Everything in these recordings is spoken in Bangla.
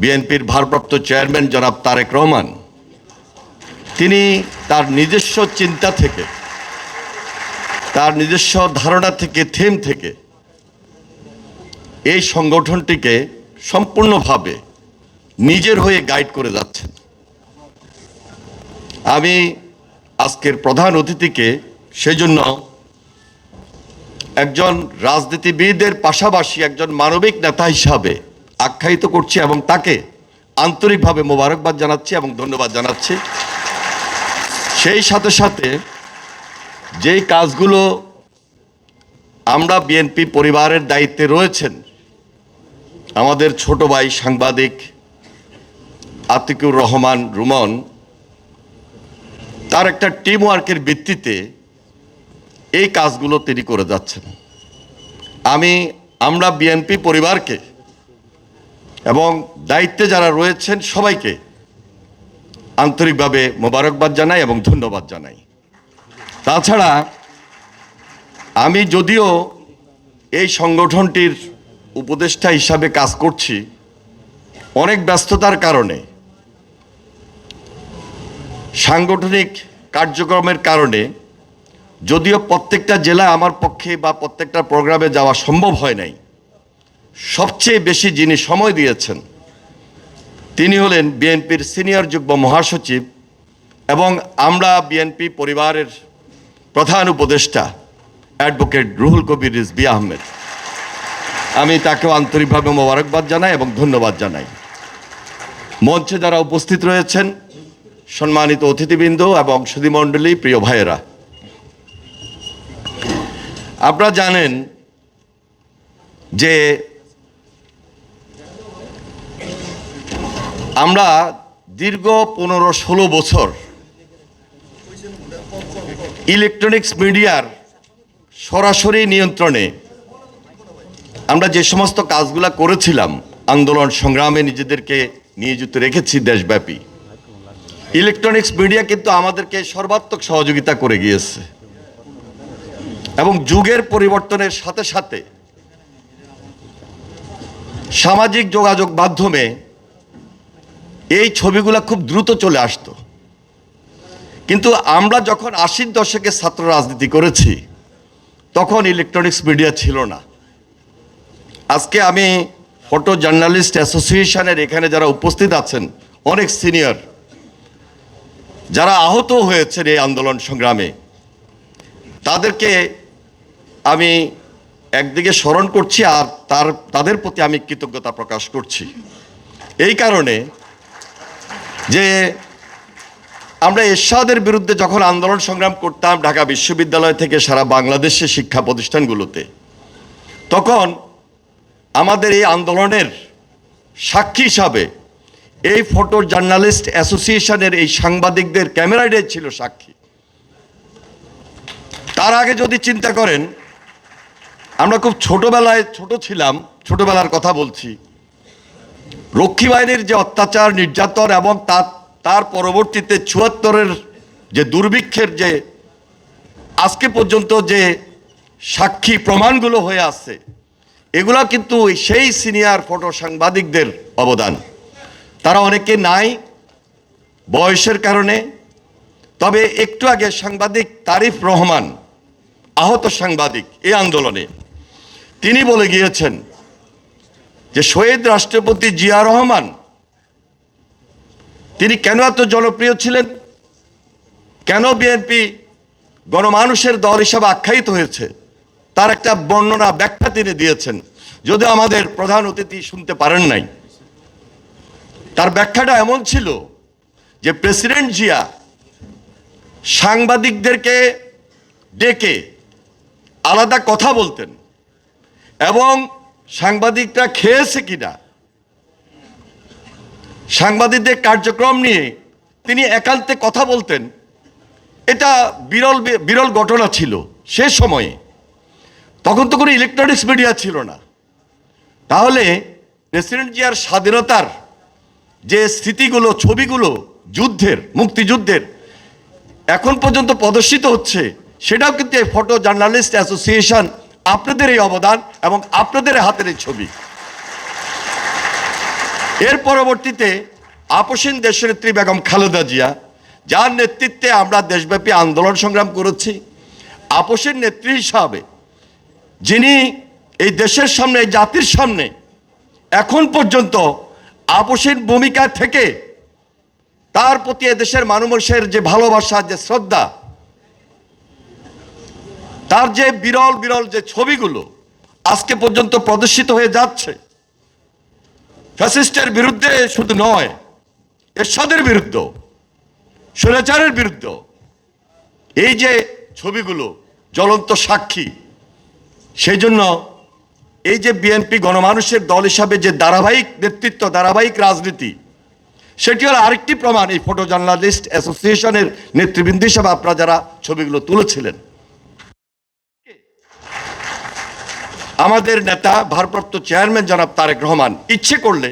বিএনপির ভারপ্রাপ্ত চেয়ারম্যান জনাব তারেক রহমান, তিনি তার নিজস্ব চিন্তা থেকে, তার নিজস্ব ধারণা থেকে, থিম থেকে এই সংগঠনটিকে সম্পূর্ণভাবে নিজের হয়ে গাইড করে যাচ্ছেন। আমি আজকের প্রধান অতিথিকে সেজন্য একজন রাজনীতিবিদের পাশাপাশি একজন মানবিক নেতা হিসাবে আখ্যায়িত করছি এবং তাকে আন্তরিকভাবে মোবারকবাদ জানাচ্ছি এবং ধন্যবাদ জানাচ্ছি। সেই সাথে সাথে যেই কাজগুলো আমরা বিএনপি পরিবারের দায়িত্বে রয়েছেন, আমাদের ছোট ভাই সাংবাদিক আতিকুর রহমান রুমন, তার একটা টিম ওয়ার্কের ভিত্তিতে এই কাজগুলো তিনি করে যাচ্ছেন। আমি, আমরা বিএনপি পরিবারকে এবং দায়িত্বে যারা রয়েছেন সবাইকে আন্তরিকভাবে মোবারকবাদ জানাই এবং ধন্যবাদ জানাই। তাছাড়া আমি যদিও এই সংগঠনটির উপদেষ্টা হিসাবে কাজ করছি, অনেক ব্যস্ততার কারণে, সাংগঠনিক কার্যক্রমের কারণে, যদিও প্রত্যেকটা জেলা আমার পক্ষে বা প্রত্যেকটা প্রোগ্রামে যাওয়া সম্ভব হয় নাই। সবচেয়ে বেশি যিনি সময় দিয়েছেন, তিনি হলেন বিএনপির সিনিয়র যুগ্ম মহাসচিব এবং আমরা বিএনপি পরিবারের প্রধান উপদেষ্টা, অ্যাডভোকেট রুহুল কবির রিজবি আহমেদ। আমি তাকেও আন্তরিকভাবে মোবারকবাদ জানাই এবং ধন্যবাদ জানাই। মঞ্চে যারা উপস্থিত রয়েছেন, সম্মানিত অতিথিবৃন্দ এবং সুধীমণ্ডলী প্রিয় ভাইয়েরা, আপনারা জানেন যে আমরা দীর্ঘ পনেরো ষোলো বছর ইলেকট্রনিক্স মিডিয়ার সরাসরি নিয়ন্ত্রণে আমরা যে সমস্ত কাজগুলা করেছিলাম, আন্দোলন সংগ্রামে নিজেদেরকে নিয়োজিত রেখেছি দেশব্যাপী। ইলেকট্রনিক্স মিডিয়া কিন্তু আমাদেরকে সর্বাত্মক সহযোগিতা করে গিয়েছে। এবং যুগের পরিবর্তনের সাথে সাথে সামাজিক যোগাযোগ মাধ্যমে এই ছবিগুলো খুব দ্রুত চলে আসতো। কিন্তু আমরা যখন আশির দশকে ছাত্র রাজনীতি করেছি, তখন ইলেকট্রনিক্স মিডিয়া ছিল না। আজকে আমি ফটো জার্নালিস্ট অ্যাসোসিয়েশনের এখানে যারা উপস্থিত আছেন, অনেক সিনিয়র যারা আহত হয়েছেন এই আন্দোলন সংগ্রামে, তাদেরকে আমি একদিকে স্মরণ করছি আর তার, তাদের প্রতি আমি কৃতজ্ঞতা প্রকাশ করছি। এই কারণে যে আমরা এরশাদের বিরুদ্ধে যখন আন্দোলন সংগ্রাম করতাম ঢাকা বিশ্ববিদ্যালয় থেকে সারা বাংলাদেশের শিক্ষা প্রতিষ্ঠানগুলোতে, তখন আমাদের এই আন্দোলনের সাক্ষী হিসাবে এই ফটো জার্নালিস্ট অ্যাসোসিয়েশনের এই সাংবাদিকদের ক্যামেরাডে ছিল সাক্ষী। তার আগে যদি চিন্তা করেন, আমরা খুব ছোটবেলায় ছোট ছিলাম, ছোটবেলার কথা বলছি। রক্ষী বাহিনীর যে অত্যাচার, নির্যাতন এবং তার তার পরবর্তীতে চুয়াত্তরের যে দুর্ভিক্ষের যে, আজকে পর্যন্ত যে সাক্ষী প্রমাণগুলো হয়ে আছে, এগুলো কিন্তু সেই সিনিয়র ফটো সাংবাদিকদের অবদান। তারা অনেকে নাই, বয়সের কারণে, তবে একটু আগে সাংবাদিক তারিফ রহমান, আহত সাংবাদিক এই আন্দোলনে, তিনি বলে গিয়েছেন যে শহীদ রাষ্ট্রপতি জিয়া রহমান, তিনি কেন এত জনপ্রিয় ছিলেন? কেন বিএনপি গণমানুষের দল হিসাবে আখ্যায়িত হয়েছে? তার একটা বর্ণনা ব্যাখ্যা তিনি দিয়েছেন, যদিও আমাদের প্রধান অতিথি শুনতে পারেন নাই। তার ব্যাখ্যাটা এমন ছিল যে প্রেসিডেন্ট জিয়া সাংবাদিকদেরকে ডেকে আলাদা কথা বলতেন এবং সাংবাদিকরা খেয়েছে কিনা? সাংবাদিকদের কার্যক্রম নিয়ে তিনি একান্তে কথা বলতেন। এটা বিরল বিরল ঘটনা ছিল সে সময়ে। তখন তো কোনো ইলেকট্রনিক্স মিডিয়া ছিল না। তাহলে প্রেসিডেন্ট জিয়ার স্বাধীনতার যে স্মৃতিগুলো, ছবিগুলো যুদ্ধের, মুক্তিযুদ্ধের এখন পর্যন্ত প্রদর্শিত হচ্ছে, সেটাও কিন্তু এই ফটো জার্নালিস্ট অ্যাসোসিয়েশন আপনাদের এই অবদান এবং আপনাদের হাতের এই ছবি। এর পরবর্তীতে আপসীন দেশনেত্রী বেগম খালেদা জিয়া, যার নেতৃত্বে আমরা দেশব্যাপী আন্দোলন সংগ্রাম করেছি আপসের নেত্রী হিসাবে যিনি এই দেশের সামনে জাতির সামনে এখন পর্যন্ত আপসের ভূমিকা থেকে তার প্রতি দেশের মানুষের যে ভালোবাসা, যে শ্রদ্ধা তার যে বিরল বিরল যে ছবিগুলো আজকে পর্যন্ত প্রদর্শিত হয়ে যাচ্ছে, ফ্যাসিস্টের বিরুদ্ধে শুধু নয়, এরশাদের বিরুদ্ধে স্বৈরাচারের বিরুদ্ধে এই যে ছবিগুলো জ্বলন্ত সাক্ষী, সেই জন্য এই যে বিএনপি গণমানুষের দল হিসাবে যে ধারাবাহিক নেতৃত্ব, ধারাবাহিক রাজনীতি, সেটি হলো আরেকটি প্রমাণ এই ফটো জার্নালিস্ট অ্যাসোসিয়েশনের নেতৃবৃন্দ হিসাবে আপনারা যারা ছবিগুলো তুলেছিলেন। আমাদের নেতা, ভারপ্রাপ্ত চেয়ারম্যান জনাব তারেক রহমান, ইচ্ছে করলে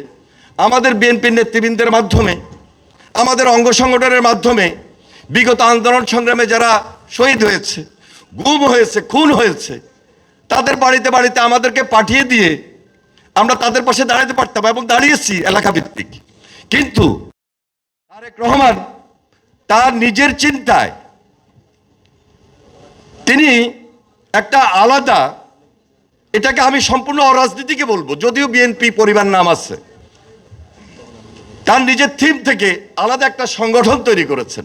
আমাদের বিএনপির নেতৃবৃন্দের মাধ্যমে, আমাদের অঙ্গ সংগঠনের মাধ্যমে বিগত আন্দোলন সংগ্রামে যারা শহীদ হয়েছে, গুম হয়েছে, খুন হয়েছে, তাদের বাড়িতে বাড়িতে আমাদেরকে পাঠিয়ে দিয়ে আমরা তাদের পাশে দাঁড়াতে পারতাম এবং দাঁড়িয়েছি এলাকা ভিত্তিক কিন্তু তারেক রহমান তার নিজের চিন্তায় তিনি একটা আলাদা এটাকে আমি সম্পূর্ণ অরাজনীতিকে বলব, যদিও বিএনপি পরিবার নাম আছে। তার নিজের থিম থেকে আলাদা একটা সংগঠন তৈরি করেছেন।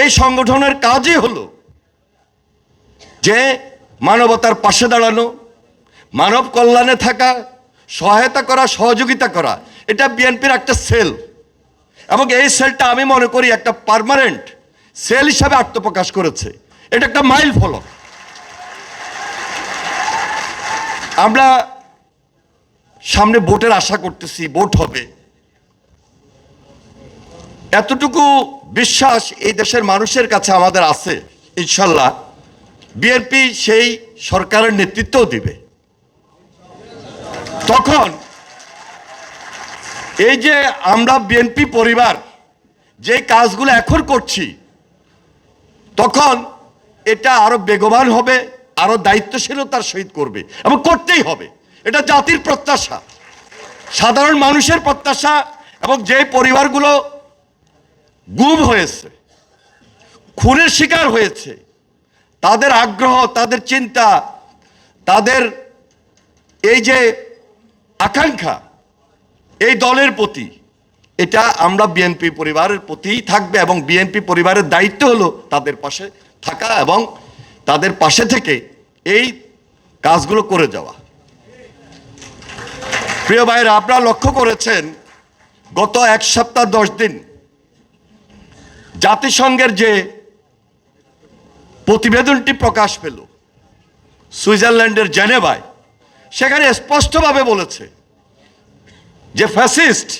এই সংগঠনের কাজই হলো যে মানবতার পাশে দাঁড়ানো, মানব কল্যাণে থাকা, সহায়তা করা, সহযোগিতা করা, এটা বিএনপির একটা সেল। এবং এই সেলটা আমি মনে করি একটা পার্মানেন্ট সেল হিসাবে আত্মপ্রকাশ করেছে। এটা একটা মাইল ফলক আমরা সামনে ভোটের আশা করতেছি, ভোট হবে। এতটুকু বিশ্বাস এই দেশের মানুষের কাছে আমাদের আছে, ইনশাল্লাহ। বিএনপি সেই সরকারের নেতৃত্বও দিবে। তখন এই যে আমরা বিএনপি পরিবার যে কাজগুলো এখন করছি, তখন এটা আরও বেগবান হবে আরও দায়িত্বশীলতার সহিত করবে এবং করতেই হবে। এটা জাতির প্রত্যাশা। সাধারণ মানুষের প্রত্যাশা এবং যে পরিবারগুলো গুম হয়েছে, খুনের শিকার হয়েছে, তাদের আগ্রহ, তাদের চিন্তা, তাদের এই যে আকাঙ্ক্ষা, এই দলের প্রতি, এটা আমরা বিএনপি পরিবারের প্রতিই থাকবে এবং বিএনপি পরিবারের দায়িত্ব হলো তাদের পাশে থাকা এবং তাদের পাশে থেকে এই কাজগুলো করে যাওয়া। প্রিয় ভাইরা আপনারা লক্ষ্য করেছেন, গত এক সপ্তাহ দশ দিন জাতিসংঘের যে প্রতিবেদনটি প্রকাশ পেল, সুইজারল্যান্ডের জেনেভায়, সেখানে স্পষ্টভাবে বলেছে যে ফ্যাসিস্ট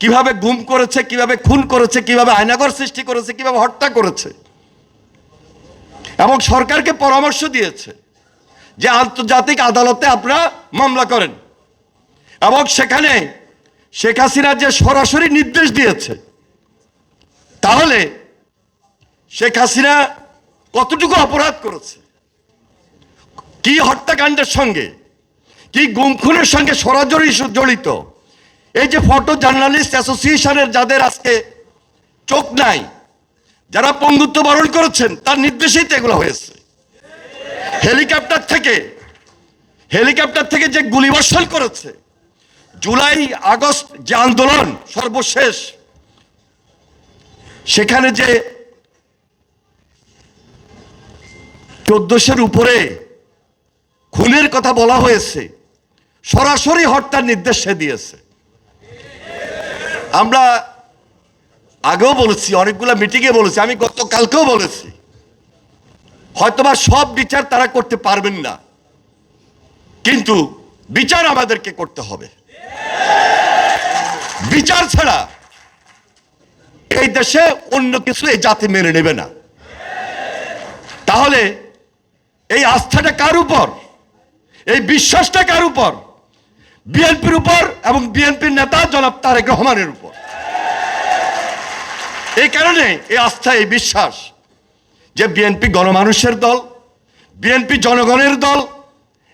কীভাবে গুম করেছে, কীভাবে খুন করেছে, কীভাবে আয়নাগর সৃষ্টি করেছে, কীভাবে হত্যা করেছে এবং সরকারকে পরামর্শ দিয়েছে যে আন্তর্জাতিক আদালতে আপনারা মামলা করেন। এবং সেখানে শেখ হাসিনা যে সরাসরি নির্দেশ দিয়েছে, তাহলে শেখ হাসিনা কতটুকু অপরাধ করেছে? কি হত্যাকাণ্ডের সঙ্গে, কি গুম খুনের সঙ্গে সরাসরি জড়িত? এই যে ফটো জার্নালিস্ট অ্যাসোসিয়েশনের যাদের আজকে চোখ নাই যারা পঙ্গুত্ব বরণ করেছেন, তার নির্দেশেই তো এগুলো হয়েছে। হেলিকপ্টার থেকে হেলিকপ্টার থেকে যে গুলিবর্ষণ করেছে, জুলাই আগস্ট যে আন্দোলন সর্বশেষ, সেখানে যে চোদ্দশের উপরে খুনের কথা বলা হয়েছে, সরাসরি হত্যার নির্দেশ দিয়েছে। আমরা আগেও বলেছি, অনেকগুলো মিটিংয়ে বলেছি, আমি গতকালকেও বলেছি। হয়তোবা সব বিচার তারা করতে পারবেন না, কিন্তু বিচার আমাদেরকে করতে হবে। বিচার ছাড়া এই দেশে অন্য কিছু এই জাতি মেনে নেবে না। তাহলে এই আস্থাটা কার উপর? এই বিশ্বাসটা কার উপর? বিএনপির উপর এবং বিএনপির নেতা জনাব তারেক রহমানের উপর। এই কারণে এই আস্থা, এই বিশ্বাস যে বিএনপি গণমানুষের দল, বিএনপি জনগণের দল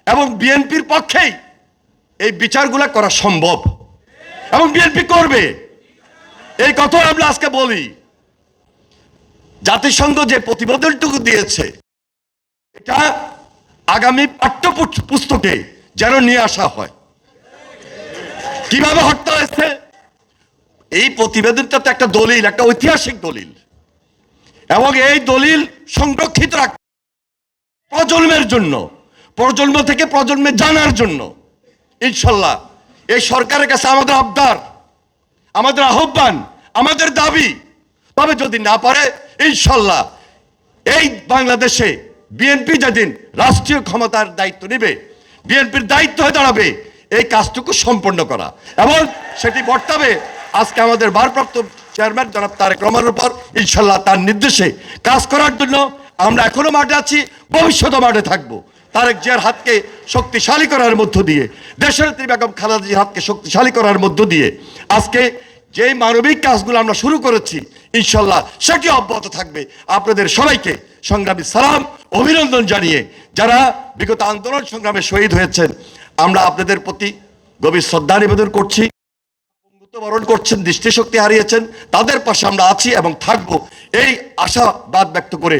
এবং বিএনপির পক্ষেই এই বিচারগুলো করা সম্ভব। এবং বিএনপি করবে। এই কথা আমরা আজকে বলি। জাতিসংঘ যে প্রতিবেদনটুকু দিয়েছে, এটা আগামী পাঠ্য পুস্তকে যেন নিয়ে আসা হয়। কীভাবে হত্যা হয়েছে? এই প্রতিবেদনটা তো একটা দলিল, একটা ঐতিহাসিক দলিল। এবং এই দলিল সংরক্ষিত রাখ প্রজন্মের জন্য, প্রজন্ম থেকে প্রজন্মে জানার জন্য, ইনশাল্লাহ। এই সরকারের কাছে আমাদের আবদার, আমাদের আহ্বান, আমাদের দাবি। তবে যদি না পারে, ইনশাল্লাহ এই বাংলাদেশে বিএনপি যেদিন রাষ্ট্রীয় ক্ষমতার দায়িত্ব নেবে, বিএনপির দায়িত্ব হয়ে দাঁড়াবে, এই কাজটুকু সম্পন্ন করা। এবং সেটি বর্তাবে আজকে আমাদের ভারপ্রাপ্ত চেয়ারম্যান জনাব তারেক রহমানের উপর ইনশাল্লাহ তার নির্দেশে কাজ করার জন্য আমরা এখনও মাঠে আছি ভবিষ্যতে মাঠে থাকব। তারেক জিয়ার হাতকে শক্তিশালী করার মধ্য দিয়ে, দেশের বেগম জিয়ার হাতকে শক্তিশালী করার মধ্য দিয়ে আজকে যে মানবিক কাজগুলো আমরা শুরু করেছি ইনশাল্লাহ সেটি অব্যাহত থাকবে। আপনাদের সবাইকে সংগ্রামী সালাম, অভিনন্দন জানিয়ে যারা বিগত আন্দোলন সংগ্রামে শহীদ হয়েছেন, আমরা আপনাদের প্রতি গভীর শ্রদ্ধা নিবেদন করছি। মৃত্যুবরণ করছেন দৃষ্টিশক্তি হারিয়েছেন তাদের পাশে আমরা আছি এবং থাকব। এই আশাবাদ ব্যক্ত করে